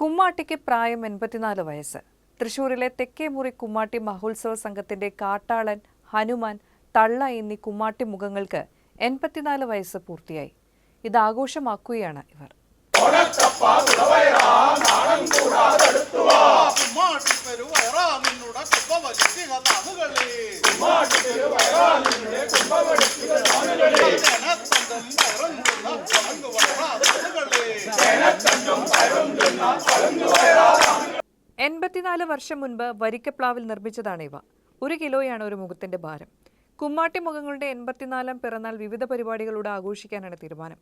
കുമ്മാട്ടിക്ക് പ്രായം എൺപത്തിനാല് വയസ്സ്. തൃശൂരിലെ തെക്കേമുറി കുമ്മാട്ടി മഹോത്സവ സംഘത്തിന്റെ കാട്ടാളൻ ഹനുമാൻ തള്ള എന്നീ കുമ്മാട്ടി മുഖങ്ങൾക്ക് എൺപത്തിനാല് വയസ്സ് പൂർത്തിയായി. ഇത് ആഘോഷമാക്കുകയാണ് ഇവർ. കുമ്മാട്ടിപ്പെരുവയറാ എൺപത്തിനാല് വർഷം മുൻപ് വരിക്കപ്ലാവിൽ നിർമ്മിച്ചതാണ് ഇവ. ഒരു കിലോയാണ് ഒരു മുഖത്തിന്റെ ഭാരം. കുമ്മാട്ടി മുഖങ്ങളുടെ എൺപത്തിനാലാം പിറന്നാൾ വിവിധ പരിപാടികളോട് ആഘോഷിക്കാനാണ് തീരുമാനം.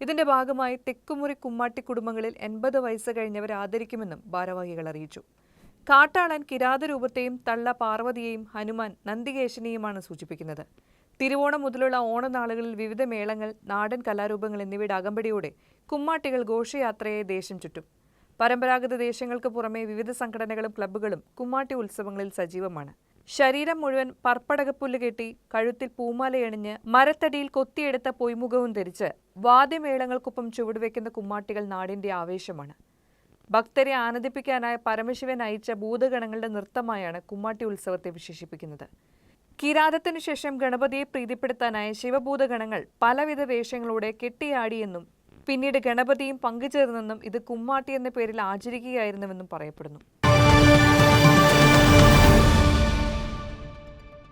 ഇതിന്റെ ഭാഗമായി തെക്കുമുറി കുമ്മാട്ടി കുടുംബങ്ങളിൽ എൺപത് വയസ്സ് കഴിഞ്ഞവർ ആദരിക്കുമെന്നും ഭാരവാഹികൾ അറിയിച്ചു. കാട്ടാളൻ കിരാതരൂപത്തെയും തള്ള പാർവതിയെയും ഹനുമാൻ നന്ദികേശനെയുമാണ് സൂചിപ്പിക്കുന്നത്. തിരുവോണം മുതലുള്ള ഓണനാളുകളിൽ വിവിധ മേളങ്ങൾ നാടൻ കലാരൂപങ്ങൾ എന്നിവയുടെ അകമ്പടിയോടെ കുമ്മാട്ടികൾ ഘോഷയാത്രയെ ദേശം ചുറ്റും. പരമ്പരാഗത ദേശങ്ങൾക്ക് പുറമെ വിവിധ സംഘടനകളും ക്ലബ്ബുകളും കുമ്മാട്ടി ഉത്സവങ്ങളിൽ സജീവമാണ്. ശരീരം മുഴുവൻ പർപ്പടകപ്പുല്ല് കെട്ടി കഴുത്തിൽ പൂമാലയണിഞ്ഞ് മരത്തടിയിൽ കൊത്തിയെടുത്ത പൊയ്മുഖവും ധരിച്ച് വാദ്യമേളങ്ങൾക്കൊപ്പം ചുവടുവെക്കുന്ന കുമ്മാട്ടികൾ നാടിന്റെ ആവേശമാണ്. ഭക്തരെ ആനന്ദിപ്പിക്കാനായ പരമശിവൻ അയച്ച ഭൂതഗണങ്ങളുടെ നൃത്തമായാണ് കുമ്മാട്ടി ഉത്സവത്തെ വിശേഷിപ്പിക്കുന്നത്. കിരാതത്തിനു ശേഷം ഗണപതിയെ പ്രീതിപ്പെടുത്താനായ ശിവഭൂതഗണങ്ങൾ പലവിധ വേഷങ്ങളോടെ കെട്ടിയാടിയെന്നും പിന്നീട് ഗണപതിയും പങ്കുചേർന്നെന്നും ഇത് കുമ്മാട്ടി എന്ന പേരിൽ ആചരിക്കുകയായിരുന്നുവെന്നും പറയപ്പെടുന്നു.